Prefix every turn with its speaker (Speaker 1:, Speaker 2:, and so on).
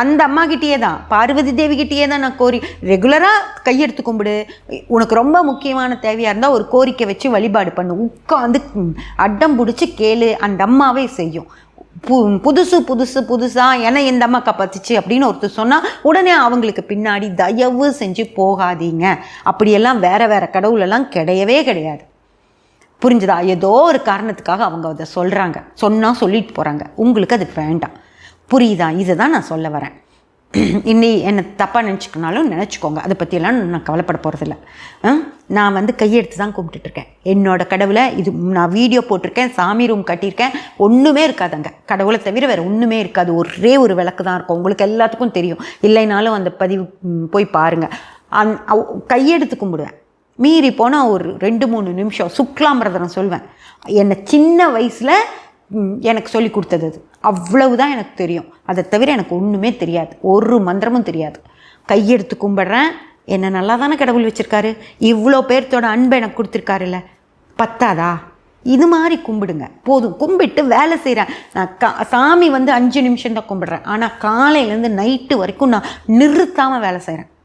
Speaker 1: அந்த அம்மா கிட்டேயே தான் பார்வதி தேவி கிட்டேயே தான் நான் கோரி ரெகுலராக கையெடுத்து கும்பிடு. உனக்கு ரொம்ப முக்கியமான தேவையாக இருந்தால் ஒரு கோரிக்கை வச்சு வழிபாடு பண்ணு. உட்காந்து அட்டம் பிடிச்சி கேளு அந்த அம்மாவே செய்யும். பு புதுசு புதுசு புதுசாக ஏன்னா இந்த அம்மா காப்பாத்துச்சு அப்படின்னு ஒருத்தர் சொன்னால் உடனே அவங்களுக்கு பின்னாடி தயவு செஞ்சு போகாதீங்க. அப்படியெல்லாம் வேற வேறு கடவுளெல்லாம் கிடையவே கிடையாது. புரிஞ்சுதா? ஏதோ ஒரு காரணத்துக்காக அவங்க அதை சொல்கிறாங்க சொன்னால் சொல்லிட்டு போகிறாங்க உங்களுக்கு அது வேண்டாம். புரியுதா? இதுதான் நான் சொல்ல வரேன். இன்னி என்னை தப்பாக நினச்சிக்கனாலும் நினச்சிக்கோங்க. அதை பற்றியெல்லாம் நான் கவலைப்பட போகிறதில்ல நான் வந்து கையெடுத்து தான் கும்பிட்டுட்ருக்கேன் என்னோடய கடவுளை இது நான் வீடியோ போட்டிருக்கேன் சாமி ரூம் கட்டியிருக்கேன். ஒன்றுமே இருக்காது அங்கே. கடவுளை தவிர வேறு ஒன்றுமே இருக்காது. ஒரே ஒரு விளக்கு தான் இருக்கும். உங்களுக்கு எல்லாத்துக்கும் தெரியும். இல்லைனாலும் அந்த பதிவு போய் பாருங்கள் அந் கையெடுத்து கும்பிடுவேன். மீறி போனால் ஒரு ரெண்டு மூணு நிமிஷம். சுக்லாம்பிரதனம் சொல்வேன். என்னை சின்ன வயசில் எனக்கு சொல்லி கொடுத்தது அது. அவ்வளவு தான் எனக்கு தெரியும். அதை தவிர எனக்கு ஒன்றுமே தெரியாது. ஒரு மந்திரமும் தெரியாது. கையெடுத்து கும்பிடுறேன். என்னை நல்லா தானே கடவுள் வச்சுருக்காரு? இவ்வளோ பேர்த்தோட அன்பை எனக்கு கொடுத்துருக்காருல்ல. பத்தாதா? இது மாதிரி கும்பிடுங்க. போதும். கும்பிட்டு வேலை செய்கிறேன் நான் கா சாமி வந்து அஞ்சு நிமிஷம் தான் கும்பிடுறேன். ஆனால் காலையிலேருந்து நைட்டு வரைக்கும் நான் நிறுத்தாமல் வேலை செய்கிறேன்